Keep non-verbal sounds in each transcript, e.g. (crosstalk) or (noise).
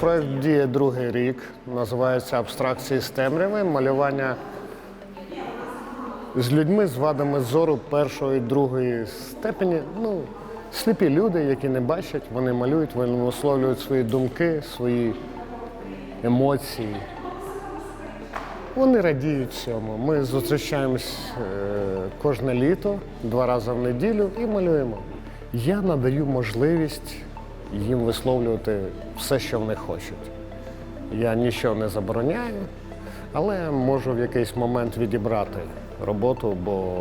Проект діє другий рік. Називається Абстракції з темряви. Малювання з людьми з вадами зору першої, другої степені. Ну, сліпі люди, які не бачать, вони малюють, вони висловлюють свої думки, свої емоції. Вони радіють цьому. Ми зустрічаємось е, кожне літо, два рази в неділю і малюємо. Я надаю можливість їм висловлювати все, що вони хочуть. Я нічого не забороняю, але можу в якийсь момент відібрати роботу, бо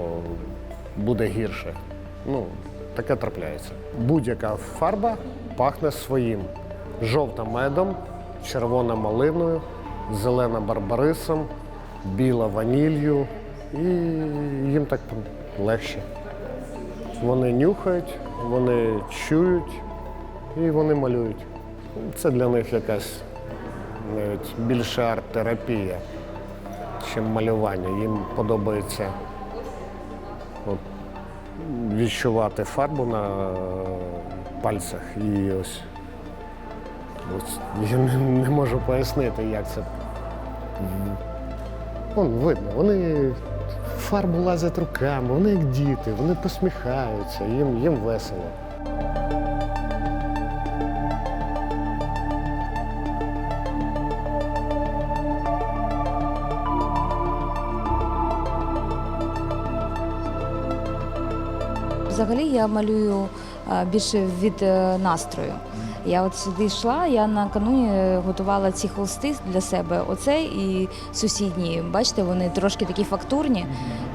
буде гірше. Ну, таке трапляється. Будь-яка фарба пахне своїм: жовта медом, червона малиною, зелена барбарисом, біла ваніллю, і їм так легше. Вони нюхають, вони чують і вони малюють. Це для них якась навіть більше арт-терапія, ніж малювання. Їм подобається от, відчувати фарбу на пальцях і ось. ось я не, не можу пояснити, як це. Вон видно, вони фарбу лазять руками, вони як діти, вони посміхаються, їм, їм весело. Взагалі я малюю е, більше від е, настрою. Я от сюди йшла, я накануні готувала ці холсти для себе. Оцей і сусідні. Бачите, вони трошки такі фактурні.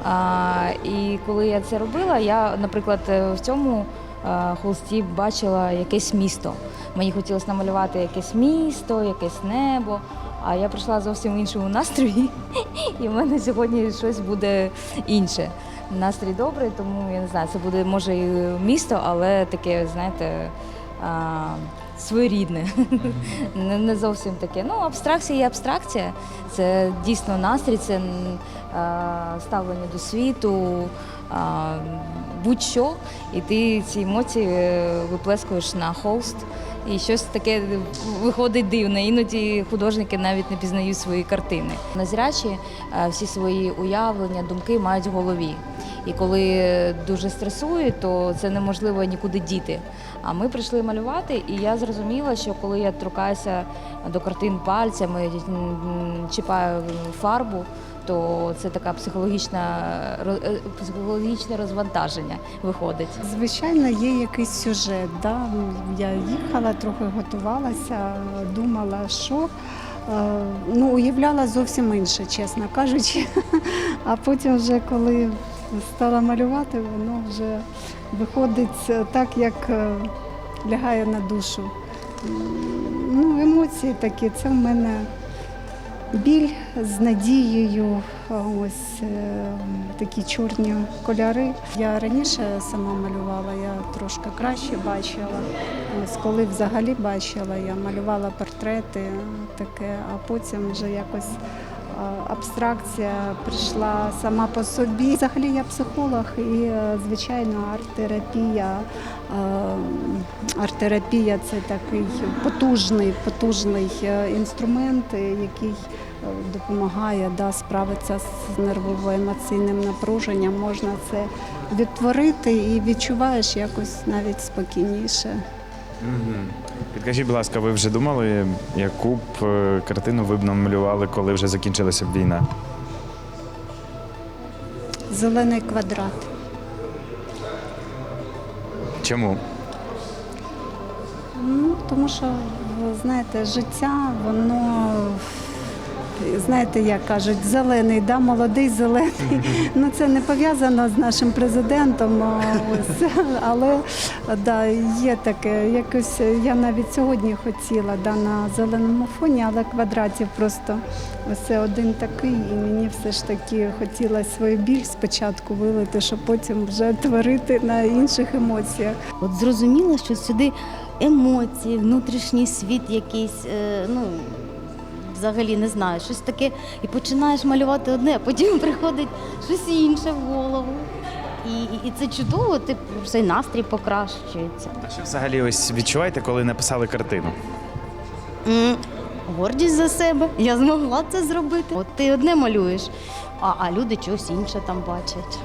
А, і коли я це робила, я, наприклад, е, в цьому е, холсті бачила якесь місто. Мені хотілося намалювати якесь місто, якесь небо. А я прийшла зовсім в іншому настрої, (laughs) і в мене сьогодні щось буде інше. Настрій добрий, тому я не знаю, це буде може і місто, але таке, знаєте, а, своєрідне. не, не зовсім таке. Ну, абстракція є абстракція. Це дійсно настрій, це а, ставлення до світу, а, будь-що, і ти ці емоції е, виплескуєш на холст. І щось таке виходить дивне. Іноді художники навіть не пізнають свої картини. Незрячі всі свої уявлення, думки мають в голові. І коли дуже стресують, то це неможливо нікуди діти. А ми прийшли малювати, і я зрозуміла, що коли я торкаюся до картин пальцями, чіпаю фарбу, то це така психологічна роз- е, психологічне розвантаження виходить. Звичайно, є якийсь сюжет. Да? Я їхала, трохи готувалася, думала, що е, ну, уявляла зовсім інше, чесно кажучи. (laughs) А потім, вже коли стала малювати, воно вже виходить так, як е, лягає на душу. Ну, емоції такі, це в мене біль з надією, ось е, такі чорні кольори. Я раніше сама малювала, я трошки краще бачила. Ось коли взагалі бачила, я малювала портрети таке, а потім вже якось. А, Абстракція прийшла сама по собі. Взагалі я психолог і, е, звичайно, арт-терапія. Е, Арт-терапія це такий потужний, потужний е, інструмент, е, який е, допомагає да, справитися з нервово-емоційним напруженням. Можна це відтворити і відчуваєш якось навіть спокійніше. Підкажіть, будь ласка, ви вже думали, яку б е, картину ви б намалювали, коли вже закінчилася б війна? Зелений квадрат. Чому? Ну, тому що, ви знаєте, життя, воно, знаєте, як кажуть, зелений, да, молодий зелений. Ну, це не пов'язано з нашим президентом, ось, але да, є таке. Якось я навіть сьогодні хотіла да, на зеленому фоні, але квадратів просто ось один такий, і мені все ж таки хотілося свою біль спочатку вилити, щоб потім вже творити на інших емоціях. От зрозуміло, що сюди емоції, внутрішній світ якийсь, е, ну взагалі не знаю, щось таке, і починаєш малювати одне, а потім (laughs) приходить щось інше в голову. І, і, і це чудово, ти цей настрій покращується. А що взагалі ось відчуваєте, коли написали картину? м, гордість за себе. Я змогла це зробити. От ти одне малюєш, а, а люди щось інше там бачать.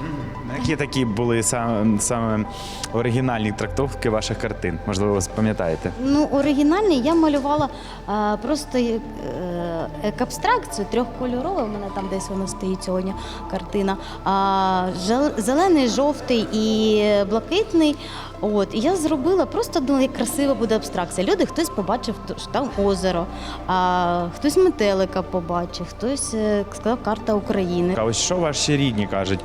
Які такі були саме, саме оригінальні трактовки ваших картин? Можливо, ви пам'ятаєте? Ну, оригінальний я малювала а, просто як, е, як абстракцію трьохкольорову. У мене там десь воно стоїть сьогодні картина. А, жел- зелений, жовтий і блакитний. От і я зробила просто думала, як красива буде абстракція. Люди хтось побачив то- що там озеро, а хтось метелика побачив, хтось е, сказав карта України. А ось що ваші рідні кажуть?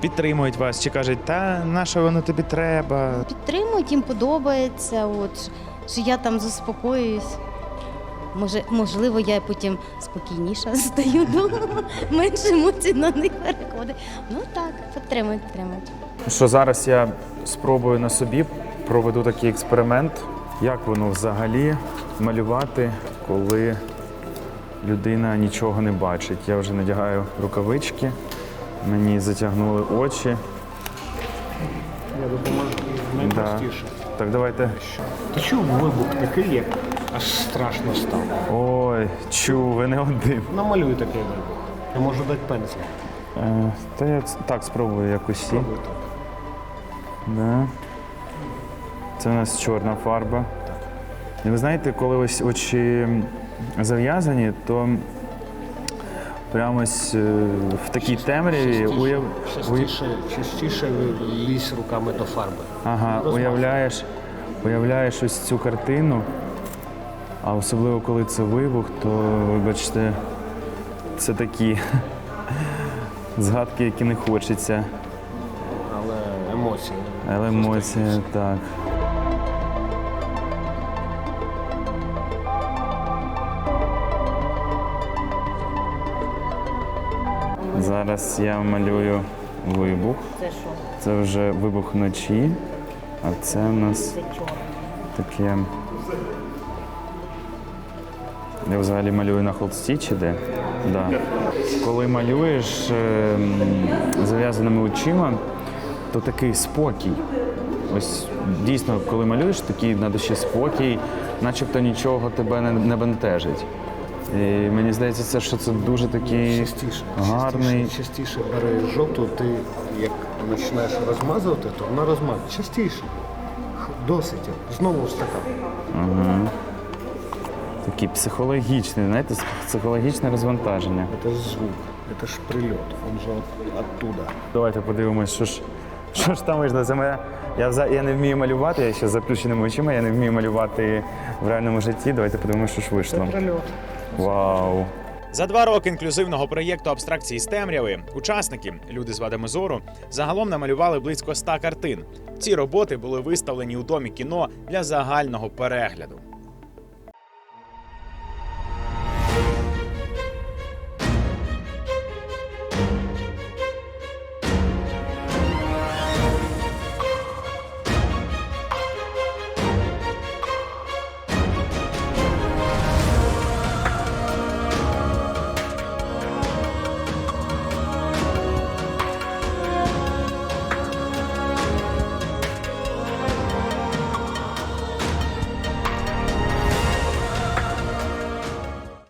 Підтримують вас чи кажуть, та на що воно тобі треба? Підтримують, їм подобається. От що я там заспокоююсь. Може, можливо, я потім спокійніша (laughs) стаю, ну, менше емоцій на них переходить. Ну так, підтримують, підтримують. Що зараз я спробую на собі проведу такий експеримент, як воно взагалі малювати, коли людина нічого не бачить. Я вже надягаю рукавички, мені затягнули очі. Я допоможу. Найпростіше. Так, давайте. Ти чув вибух такий, як аж страшно стало. Ой, чу, ви не один. Намалюй такий вибух. Я можу дати пензлик. Е, та я ц- так спробую якось. і. Пробуй так. Да. Це у нас чорна фарба. І ви знаєте, коли ось очі зав'язані, то прямо ось е, в такій темряві уяв... Частіше, частіше лізь руками до фарби. ага, уявляєш, уявляєш ось цю картину, а особливо коли це вибух, то вибачте, це такі (laughs) згадки, які не хочеться. Але емоції. Але емоції, так. Зараз я малюю вибух. Це що? Це вже вибух вночі, а це у нас Це чорне. таке. Я взагалі малюю на холсті чи де? Да. Коли малюєш ем, зав'язаними очима, то такий спокій. Ось дійсно, коли малюєш, такий на душі спокій, начебто нічого тебе не, не бентежить. І мені здається, це, що це дуже такий Частіше, гарний. частіше, частіше бери жовту, ти як починаєш розмазувати, то вона розмазує. Частіше. Досить. Знову в стакан. Такий психологічний, знаєте, психологічне розвантаження. Це ж звук, це ж прильот. Он же от, оттуда. Давайте подивимось, що ж, що ж там вийшло. Це моя. Я, вза- я не вмію малювати, я ще з заплющеними очима, я не вмію малювати в реальному житті. Давайте подивимось, що ж вийшло. Прильот. Вау! За два роки інклюзивного проєкту абстракції з темряви учасники, люди з вадами зору, загалом намалювали близько ста картин. Ці роботи були виставлені у домі кіно для загального перегляду.